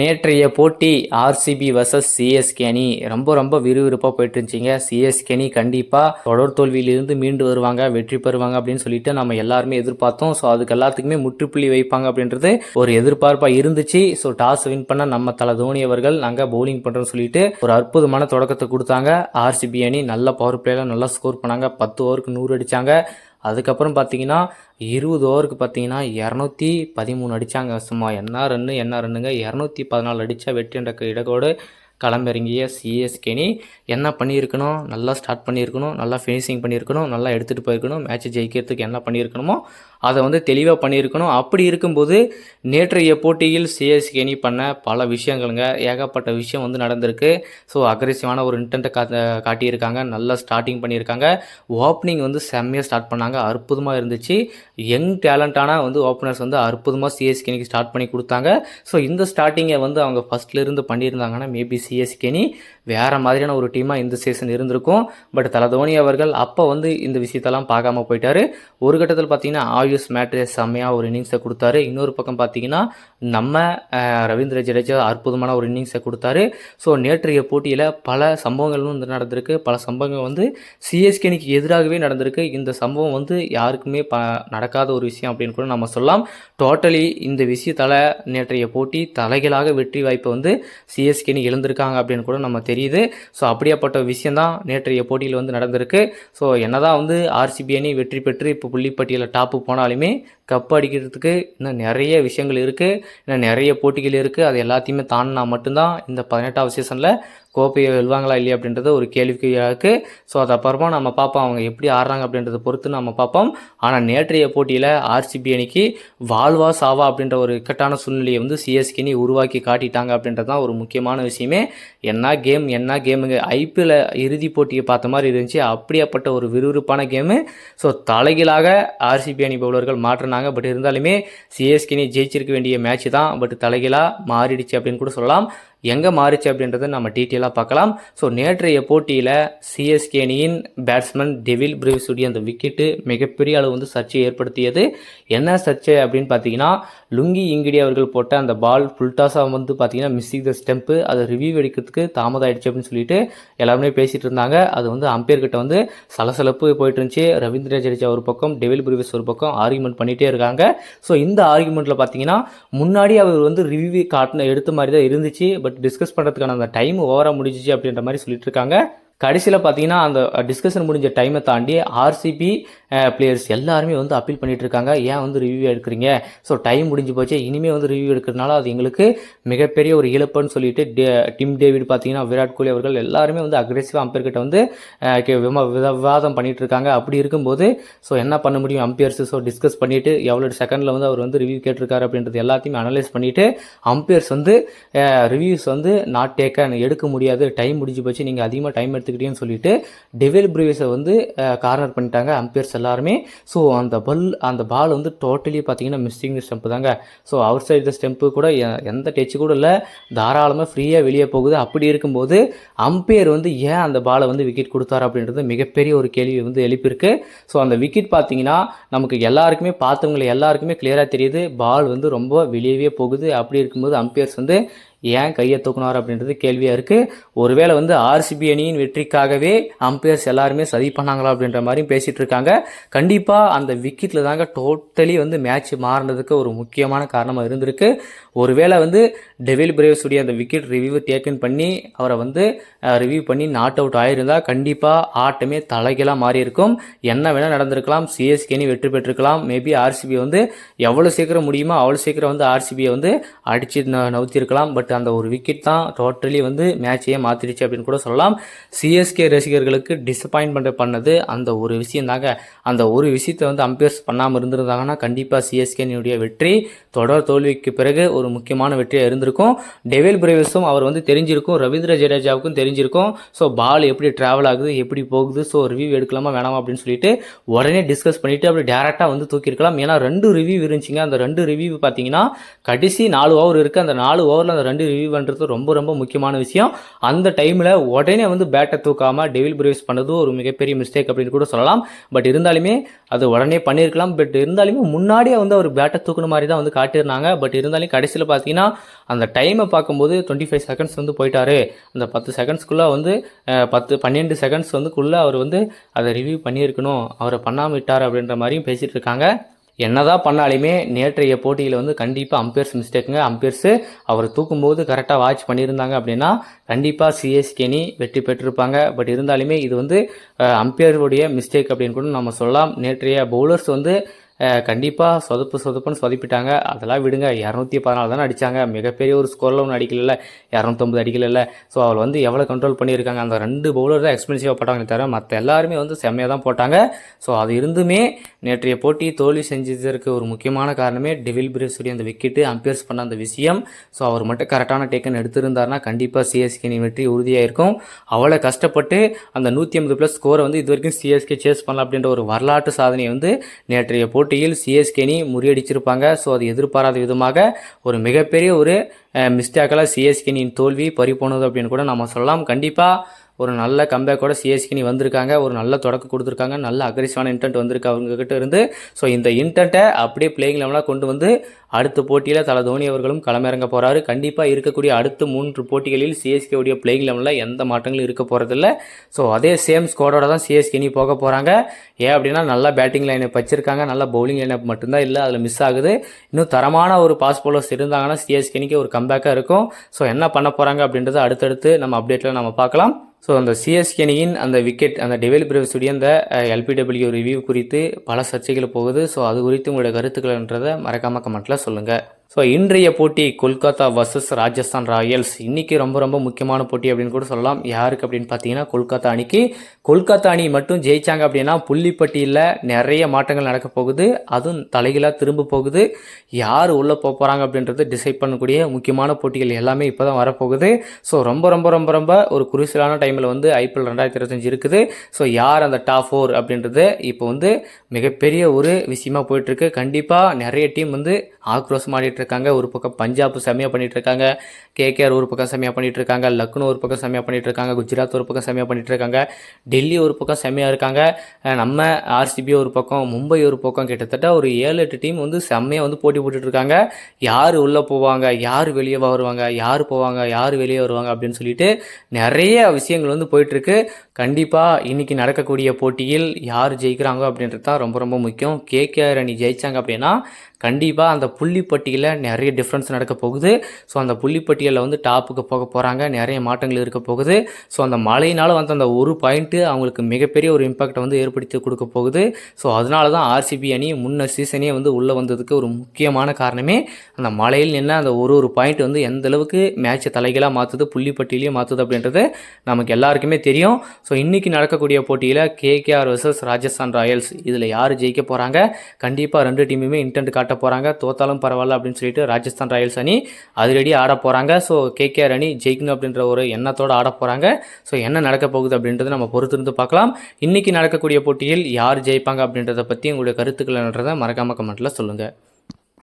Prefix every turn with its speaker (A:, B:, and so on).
A: நேற்றைய போட்டி RCB versus CSK அணி. ரொம்ப ரொம்ப விறுவிறுப்பாக போயிட்டு இருந்துச்சிங்க சிஎஸ்கே அணி கண்டிப்பாக தொடர் தோல்வியிலிருந்து மீண்டு வருவாங்க வெற்றி பெறுவாங்க அப்படின்னு சொல்லிட்டு நம்ம எல்லாருமே எதிர்பார்த்தோம். ஸோ அதுக்கு எல்லாத்துக்குமே முற்றுப்புள்ளி வைப்பாங்க அப்படின்றது ஒரு எதிர்பார்ப்பாக இருந்துச்சு. ஸோ டாஸ் வின் பண்ண நம்ம தலை தோனி அவர்கள் நாங்கள் பவுலிங் பண்ணுறோம்னு சொல்லிட்டு ஒரு அற்புதமான தொடக்கத்தை கொடுத்தாங்க. ஆர்சிபி அணி நல்ல பவர் பிளேயில் நல்லா ஸ்கோர் பண்ணாங்க. பத்து ஓவருக்கு நூறு அடித்தாங்க அதுக்கப்புறம் பார்த்தீங்கன்னா இருபது ஓவருக்கு பார்த்தீங்கன்னா இரநூத்தி பதிமூணு அடித்தாங்க சும்மா. என்ன ரன்னு என்ன ரன்னுங்க. இரநூத்தி பதினாலு அடித்தா வெற்றி என்ற இடக்கோடு களமிறங்கிய சிஎஸ்கேனி என்ன பண்ணியிருக்கணும்? நல்லா ஸ்டார்ட் பண்ணியிருக்கணும் நல்லா ஃபினிஷிங் பண்ணியிருக்கணும் நல்லா எடுத்துகிட்டு போயிருக்கணும் மேட்ச் ஜெயிக்கிறதுக்கு என்ன பண்ணியிருக்கணுமோ அதை வந்து தெளிவாக பண்ணியிருக்கணும். அப்படி இருக்கும்போது நேற்றைய போட்டியில் சிஎஸ்கேனி பண்ண பல விஷயங்களுங்க. ஏகப்பட்ட விஷயம் வந்து நடந்திருக்கு. ஸோ அக்ரெசிவான ஒரு இன்டென்ட்டை கா காட்டியிருக்காங்க. நல்லா ஸ்டார்டிங் பண்ணியிருக்காங்க. ஓப்பனிங் வந்து செம்மையாக ஸ்டார்ட் பண்ணாங்க. அற்புதமாக இருந்துச்சு. யங் டேலண்டான வந்து ஓப்பனர்ஸ் வந்து அற்புதமாக சிஎஸ்கேனிக்கு ஸ்டார்ட் பண்ணி கொடுத்தாங்க. ஸோ இந்த ஸ்டார்டிங்கை வந்து அவங்க ஃபஸ்ட்லேருந்து பண்ணியிருந்தாங்கன்னா மேபி சிஎஸ்கேனி வேறு மாதிரியான ஒரு டீமாக இந்த சீசன் இருந்திருக்கும். பட் தலதோனி அவர்கள் அப்போ வந்து இந்த விஷயத்தெல்லாம் பார்க்காம போயிட்டாரு. ஒரு கட்டத்தில் பார்த்தீங்கன்னா ஆயுஷ் மேட்ரே செம்மையாக ஒரு இன்னிங்ஸை கொடுத்தாரு. இன்னொரு பக்கம் பார்த்தீங்கன்னா நம்ம ரவீந்திர ஜடேஜா அற்புதமான ஒரு இன்னிங்ஸை கொடுத்தாரு. ஸோ நேற்றைய போட்டியில் பல சம்பவங்களும் வந்து நடந்திருக்கு. பல சம்பவங்கள் வந்து சிஎஸ்கேனிக்கு எதிராகவே நடந்திருக்கு. இந்த சம்பவம் வந்து யாருக்குமே ப நடக்காத ஒரு விஷயம் அப்படின்னு கூட நம்ம சொல்லலாம். டோட்டலி இந்த விஷயத்தால் நேற்றைய போட்டி தலைகளாக வெற்றி வாய்ப்பை வந்து சிஎஸ்கேனி இழந்திருக்காங்க இருக்காங்க அப்படின்னு கூட நம்ம தெரியுது. ஸோ அப்படியாப்பட்ட விஷயந்தான் நேற்றைய போட்டியில் வந்து நடந்திருக்கு. ஸோ என்னதான் வந்து ஆர்சிபி அணி வெற்றி பெற்று இப்போ புள்ளிப்பட்டியலில் டாப்பு போனாலுமே கப் அடிக்கிறதுக்கு இன்னும் நிறைய விஷயங்கள் இருக்குது இன்னும் நிறைய போட்டிகள் இருக்குது அது எல்லாத்தையுமே தாண்டினா மட்டும்தான் இந்த பதினெட்டாவது சீசனில் கோப்பையை வெல்வாங்களா இல்லையா அப்படின்றது ஒரு கேள்விக்குறியாக இருக்குது ஸோ அது அப்புறமா நம்ம பார்ப்போம் அவங்க எப்படி ஆடுறாங்க அப்படின்றத பொறுத்து நம்ம பார்ப்போம். ஆனால் நேற்றைய போட்டியில் ஆர்சிபி அணிக்கு வாழ்வா சாவா அப்படின்ற ஒரு இக்கட்டான சூழ்நிலையை வந்து சிஎஸ்கே அணி உருவாக்கி காட்டிட்டாங்க அப்படின்றது தான் ஒரு முக்கியமான விஷயமே. என்ன கேம் என்ன கேமுங்க. ஐபிஎல் இறுதி போட்டியை பார்த்த மாதிரி இருந்துச்சு. அப்படியாப்பட்ட ஒரு விறுவிறுப்பான கேமு. ஸோ தலைகீழாக ஆர்சிபி அணி பவுலர்கள் மாற்றினாங்க. பட் இருந்தாலுமே சிஎஸ்கே அணி ஜெயிச்சிருக்க வேண்டிய மேட்ச் தான். பட் தலைகீழாக மாறிடுச்சு அப்படின்னு கூட சொல்லலாம். எங்கே மாறிச்சு அப்படின்றத நம்ம டீட்டெயிலாக பார்க்கலாம். ஸோ நேற்றைய போட்டியில் சிஎஸ்கே அணியின் பேட்ஸ்மேன் டெவில் பிரிவிஸுடைய அந்த விக்கெட்டு மிகப்பெரிய அளவு வந்து சர்ச்சையை ஏற்படுத்தியது. என்ன சர்ச்சை அப்படின்னு பார்த்தீங்கன்னா லுங்கி இங்கிடி அவர்கள் போட்ட அந்த பால் ஃபுல்டாஸாக வந்து பார்த்தீங்கன்னா மிஸ்ஸிங் த ஸ்டெம்ப்பு அதை ரிவ்யூ எடுக்கிறதுக்கு தாமதம் ஆயிடுச்சு அப்படின்னு சொல்லிட்டு எல்லாருமே பேசிகிட்டு இருந்தாங்க. அது வந்து அம்பையர் கிட்ட வந்து சலசலப்பு போயிட்டு இருந்துச்சு. ரவீந்திர ஜடேஜா ஒரு பக்கம் டெவில் பிரிவிஸ் ஒரு பக்கம் ஆர்குமெண்ட் பண்ணிகிட்டே இருக்காங்க. ஸோ இந்த ஆர்குமெண்ட்டில் பார்த்தீங்கன்னா முன்னாடி அவர் வந்து ரிவ்யூ காட்டின எடுத்த மாதிரி தான் இருந்துச்சு. பட் டிஸ்கஸ் பண்ணுறதுக்கான அந்த டைம் ஓவராக முடிஞ்சிச்சு அப்படின்ற மாதிரி சொல்லிட்டு இருக்காங்க. கடைசியில் பார்த்தீங்கன்னா அந்த டிஸ்கஷன் முடிஞ்ச டைமை தாண்டி ஆர்சிபி பிளேயர்ஸ் எல்லாருமே வந்து அப்பீல் பண்ணிகிட்டு இருக்காங்க. ஏன் வந்து ரிவ்யூ எடுக்கிறீங்க? ஸோ டைம் முடிஞ்சு போச்சு. இனிமேல் வந்து ரிவ்யூ எடுக்கிறதுனால அது எங்களுக்கு மிகப்பெரிய ஒரு இழப்புன்னு சொல்லிட்டு டே டிம் டேவிட் பார்த்தீங்கன்னா விராட் கோலி அவர்கள் எல்லாருமே வந்து அக்ரெசிவாக அம்பையர் கிட்ட வந்து கே- விவாதம் பண்ணிகிட்டு இருக்காங்க. அப்படி இருக்கும்போது ஸோ என்ன பண்ண முடியும்? அம்பையர்ஸ் ஸோ டிஸ்கஸ் பண்ணிவிட்டு எவ்வளோ செகண்டில் வந்து அவர் வந்து ரிவ்யூ கேட்டிருக்காரு அப்படின்றது எல்லாத்தையுமே அனலைஸ் பண்ணிவிட்டு அம்பையர்ஸ் வந்து ரிவ்யூஸ் வந்து நாட் டேக்கன் எடுக்க முடியாது. டைம் முடிஞ்சு போச்சு. நீங்கள் அதிகமாக டைம் எடுத்து எடுத்துக்கிட்டேன்னு சொல்லிட்டு டெவில் ப்ரூவேஸை வந்து கார்னர் பண்ணிட்டாங்க அம்பையர்ஸ் எல்லாருமே. ஸோ அந்த பல் அந்த பால் வந்து டோட்டலி பார்த்தீங்கன்னா மிஸ்ஸிங் ஸ்டெம்ப் தாங்க. So outside the stump கூட எ- எந்த டச்சு கூட இல்லை. தாராளமாக ஃப்ரீயாக வெளியே போகுது. அப்படி இருக்கும்போது அம்பையர் வந்து ஏன் அந்த பாலை வந்து விக்கெட் கொடுத்தாரு அப்படின்றது மிகப்பெரிய ஒரு கேள்வி வந்து எழுப்பியிருக்கு. ஸோ அந்த விக்கெட் பார்த்தீங்கன்னா நமக்கு எல்லாருக்குமே பார்த்தவங்களை எல்லாருக்குமே கிளியராக தெரியுது. பால் வந்து ரொம்ப வெளியவே போகுது. அப்படி இருக்கும்போது அம்பையர்ஸ் வந்து ஏன் கையை தூக்குனார் அப்படின்றது கேள்வியாக இருக்குது ஒருவேளை வந்து ஆர்சிபி அணியின் வெற்றிக்காகவே அம்பையர்ஸ் எல்லாருமே சதி பண்ணாங்களா அப்படின்ற மாதிரியும் பேசிகிட்டு இருக்காங்க. கண்டிப்பாக அந்த விக்கெட்டில் தாங்க டோட்டலி வந்து மேட்ச் மாறினதுக்கு ஒரு முக்கியமான காரணமாக இருந்திருக்கு. ஒருவேளை வந்து டெவில் பிரேவ்ஸுடைய அந்த விக்கெட் ரிவ்யூ டேக்கன் பண்ணி அவரை வந்து ரிவ்யூ பண்ணி நாட் அவுட் ஆகியிருந்தால் கண்டிப்பாக ஆட்டமே தலைகளாக மாறி இருக்கும் என்ன வேணால் நடந்திருக்கலாம். சிஎஸ்கேனி வெற்றி பெற்றிருக்கலாம். மேபி ஆர்சிபி வந்து எவ்வளோ சீக்கிரம் முடியுமோ அவ்வளோ சீக்கிரம் வந்து ஆர்சிபியை வந்து அடித்து ந- நவுத்திருக்கலாம் பட் அந்த ஒரு விக்கெட் தான் டோட்டலி வந்து மேட்சையே மாற்றிடுச்சு அப்படின்னு கூட சொல்லலாம். சிஎஸ்கே ரசிகர்களுக்கு டிசப்பாயின்மெண்ட் பண்ணது அந்த ஒரு விஷயம் தாங்க அந்த ஒரு விஷயத்தை வந்து அம்பையர்ஸ் பண்ணாமல் இருந்திருந்தாங்கன்னா கண்டிப்பாக சிஎஸ்கேனுடைய வெற்றி தொடர் தோல்விக்கு பிறகு ஒரு முக்கியமான வெற்றியாக இருந்திருக்கும். டெவில் பிரேவஸும் அவர் வந்து தெரிஞ்சிருக்கும். ரவீந்திர ஜடேஜாவுக்கும் தெரிஞ்சிருக்கும். ஸோ பால் எப்படி ட்ராவல் ஆகுது எப்படி போகுது ஸோ ரிவ்யூ எடுக்கலாமா வேணாமா அப்படின்னு சொல்லிட்டு உடனே டிஸ்கஸ் பண்ணிவிட்டு அப்படி டேரெக்டாக வந்து தூக்கியிருக்கலாம். ஏன்னா ரெண்டு ரிவ்யூ இருந்துச்சுங்க. அந்த ரெண்டு ரிவ்யூ பார்த்தீங்கன்னா கடைசி நாலு ஓவர் இருக்குது அந்த நாலு ஓவரில் அந்த ரெண்டு கண்டு ரிவ்யூ பண்ணுறது ரொம்ப ரொம்ப முக்கியமான விஷயம். அந்த டைமில் உடனே வந்து பேட்டை தூக்காமல் டெவில் பிரேவ்ஸ் பண்ணது ஒரு மிகப்பெரிய மிஸ்டேக் அப்படின்னு கூட சொல்லலாம். பட் இருந்தாலுமே அது உடனே பண்ணியிருக்கலாம். பட் இருந்தாலுமே முன்னாடியே வந்து அவர் பேட்டை தூக்குன மாதிரி தான் வந்து காட்டியிருந்தாங்க. பட் இருந்தாலும் கடைசியில் பார்த்தீங்கன்னா அந்த டைமை பார்க்கும்போது டுவெண்ட்டி ஃபைவ் செகண்ட்ஸ் வந்து போயிட்டாரு. அந்த பத்து செகண்ட்ஸ்க்குள்ளே வந்து பத்து பன்னெண்டு செகண்ட்ஸ் வந்துக்குள்ளே அவர் வந்து அதை ரிவ்யூ பண்ணியிருக்கணும். அவரை பண்ணாமல் விட்டார் அப்படின்ற மாதிரியும் பேசிகிட்டு இருக்காங்க. என்னதான் பண்ணாலுமே நேற்றைய போட்டியில் வந்து கண்டிப்பாக அம்பையர்ஸ் மிஸ்டேக்குங்க அம்பையர்ஸு அவர் தூக்கும்போது கரெக்டாக வாட்ச் பண்ணியிருந்தாங்க அப்படின்னா கண்டிப்பாக சிஎஸ்கேனி வெற்றி பெற்றிருப்பாங்க. பட் இருந்தாலுமே இது வந்து அம்பையருடைய மிஸ்டேக் அப்படின்னு கூட நம்ம சொல்லலாம். நேற்றைய பவுலர்ஸ் வந்து கண்டிப்பாக சொதப்பு சொதப்புன்னு சொதப்பிட்டாங்க. அதெல்லாம் விடுங்க. இரநூத்தி பதினாலு தானே அடித்தாங்க மிகப்பெரிய ஒரு ஸ்கோரில் ஒன்றும் அடிக்கல இரநூத்தொம்பது அடிக்கல ஸோ அவள் வந்து எவ்வளோ கண்ட்ரோல் பண்ணியிருக்காங்க? அந்த ரெண்டு பவுலர் தான் எக்ஸ்பென்சிவாக போட்டாங்க தவிர மற்ற எல்லாருமே வந்து செம்மையாக தான் போட்டாங்க. ஸோ அது இருந்துமே நேற்றைய போட்டி தோல்வி செஞ்சதற்கு ஒரு முக்கியமான காரணமே டெவில் பிரேஸுடைய அந்த விக்கெட்டு அம்பையர்ஸ் பண்ண அந்த விஷயம். ஸோ அவர் மட்டும் கரெக்டான டேக்கன் எடுத்திருந்தார்னா கண்டிப்பாக சிஎஸ்கே வெற்றி உறுதியாக இருக்கும் அவ்வளோ கஷ்டப்பட்டு அந்த நூற்றி ஐம்பது ப்ளஸ் ஸ்கோரை வந்து இது வரைக்கும் சிஎஸ்கே சேஸ் பண்ணலாம் அப்படின்ற ஒரு வரலாற்று சாதனையை வந்து நேற்றைய போட்டியில் சிஎஸ்கே அணி முறியடிச்சிருப்பாங்க. ஸோ அது எதிர்பாராத விதமாக ஒரு மிகப்பெரிய ஒரு மிஸ்டேக்கெல்லாம் சிஎஸ்கே அணியின் தோல்வி பறிப்போனது அப்படின்னு கூட நம்ம சொல்லலாம். கண்டிப்பாக ஒரு நல்ல கம்பேக்கோட சிஎஸ்கே நீ வந்திருக்காங்க. ஒரு நல்ல தொடக்கம் கொடுத்துருக்காங்க. நல்ல அக்ரெசிவான இன்டென்ட் வந்திருக்கு அவங்ககிட்ட இருந்து. ஸோ இந்த இன்டென்ட்டை அப்படியே பிளேயிங் லெவலாக கொண்டு வந்து அடுத்த போட்டியில் தல தோனி அவர்களும் களமிறங்க போகிறாரு கண்டிப்பாக இருக்கக்கூடிய அடுத்த மூன்று போட்டிகளில் சிஎஸ்கே உடைய பிளேயிங் லெவலில் எந்த மாற்றங்களும் இருக்க போகிறதில்ல ஸோ அதே சேம் ஸ்குவாடோட தான் சிஎஸ்கே நீ போக போகிறாங்க ஏன் அப்படின்னா நல்லா பேட்டிங் லைனப் வச்சிருக்காங்க. நல்ல பவுலிங் லைனப் மட்டும்தான் இல்லை அதில் மிஸ் ஆகுது. இன்னும் தரமான ஒரு பாஸ் பவுலர்ஸ் இருந்தாங்கன்னா சிஎஸ்கேனிக்கு ஒரு கம்பேக்காக இருக்கும். ஸோ என்ன பண்ண போகிறாங்க அப்படின்றத அடுத்தடுத்து நம்ம அப்டேட்டில் நம்ம பார்க்கலாம். ஸோ அந்த சிஎஸ்கே அணியின் அந்த விக்கெட் அந்த டெவல் பிரேவ்ஸுடைய அந்த எல்பிடபிள்யூ ரிவ்யூ குறித்து பல சர்ச்சைகள் போகுது. ஸோ அது குறித்து உங்களுடைய கருத்துக்கள்ன்றதை மறக்காமல் கமெண்ட்டில் சொல்லுங்கள் ஸோ இன்றைய போட்டி கொல்கத்தா வர்சஸ் ராஜஸ்தான் ராயல்ஸ். இன்றைக்கி ரொம்ப ரொம்ப முக்கியமான போட்டி அப்படின்னு கூட சொல்லலாம். யாருக்கு அப்படின்னு பார்த்தீங்கன்னா கொல்கத்தா அணிக்கு. கொல்கத்தா அணி மட்டும் ஜெயிச்சாங்க அப்படின்னா புள்ளிப்பட்டியில் நிறைய மாற்றங்கள் நடக்க போகுது. அதுவும் தலைகளாக திரும்ப போகுது. யார் உள்ளே போக போகிறாங்க அப்படின்றது டிசைட் பண்ணக்கூடிய முக்கியமான போட்டிகள் எல்லாமே இப்போ தான் வரப்போகுது. ஸோ ரொம்ப ரொம்ப ரொம்ப ரொம்ப ஒரு குருசிலான டைமில் வந்து ஐபிஎல் ரெண்டாயிரத்தி இருபத்தஞ்சு இருக்குது. ஸோ யார் அந்த டாப் ஃபோர் அப்படின்றது இப்போ வந்து மிகப்பெரிய ஒரு விஷயமா போயிட்டுருக்கு கண்டிப்பாக நிறைய டீம் வந்து ஆக்ரோஷம் ஆடிட்டு இருக்காங்க ஒரு பக்கம் பஞ்சாப் செம்மையாக பண்ணிகிட்ருக்காங்க கேகேஆர் ஒரு பக்கம் செம்மையாக பண்ணிகிட்ருக்காங்க லக்னோ ஒரு பக்கம் செம்மையாக பண்ணிகிட்ருக்காங்க குஜராத் ஒரு பக்கம் செம்மையாக பண்ணிகிட்ருக்காங்க இருக்காங்க டெல்லி ஒரு பக்கம் செம்மையாக இருக்காங்க. நம்ம ஆர்சிபி ஒரு பக்கம் மும்பை ஒரு பக்கம் கிட்டத்தட்ட ஒரு ஏழு எட்டு டீம் வந்து செம்மையாக வந்து போட்டி போட்டுட்ருக்காங்க யார் உள்ளே போவாங்க யார் வெளியே வருவாங்க யார் போவாங்க யார் வெளியே வருவாங்க அப்படின்னு சொல்லிட்டு நிறைய விஷயங்கள் வந்து போயிட்டுருக்கு. கண்டிப்பாக இன்றைக்கி நடக்கக்கூடிய போட்டியில் யார் ஜெயிக்கிறாங்க அப்படின்றது தான் ரொம்ப ரொம்ப முக்கியம். கேகேஆர் அணி ஜெயிச்சாங்க அப்படின்னா கண்டிப்பாக அந்த புள்ளிப்பட்டியலில் நிறைய டிஃப்ரென்ஸ் நடக்க போகுது. ஸோ அந்த புள்ளிப்பட்டியலில் வந்து டாப்புக்கு போக போகிறாங்க நிறைய மாற்றங்கள் இருக்க போகுது. ஸோ அந்த மழையினால் வந்து அந்த ஒரு பாயிண்ட்டு அவங்களுக்கு மிகப்பெரிய ஒரு இம்பாக்டை வந்து ஏற்படுத்தி கொடுக்க போகுது. ஸோ அதனால தான் ஆர்சிபி அணி முன்ன சீசனே வந்து உள்ளே வந்ததுக்கு ஒரு முக்கியமான காரணமே அந்த மழையில் என்ன அந்த ஒரு ஒரு பாயிண்ட் வந்து எந்த அளவுக்கு மேட்சை தலைகளாக மாற்றுது புள்ளிப்பட்டியிலையும் மாற்றுது அப்படின்றது நமக்கு எல்லாருக்குமே தெரியும். ஸோ இன்றைக்கி நடக்கக்கூடிய போட்டியில் கேகேஆர் வர்சஸ் ராஜஸ்தான் ராயல்ஸ் இதில் யார் ஜெயிக்க போகிறாங்க கண்டிப்பாக ரெண்டு டீமுமே இன்டென்ட் காட்ட போகிறாங்க தோத்தாலும் பரவாயில்ல அப்படின்னு சொல்லிட்டு ராஜஸ்தான் ராயல்ஸ் அணி அதிரடி ஆட போகிறாங்க ஸோ கேகேஆர் அணி ஜெயிக்கணும் அப்படின்ற ஒரு எண்ணத்தோடு ஆட போகிறாங்க ஸோ என்ன நடக்க போகுது அப்படின்றத நம்ம பொறுத்திருந்து பார்க்கலாம். இன்றைக்கி நடக்கக்கூடிய போட்டியில் யார் ஜெயிப்பாங்க அப்படின்றத பற்றி உங்களுடைய கருத்துக்கள் என்றதை மறக்காம கமெண்ட்டில் சொல்லுங்கள்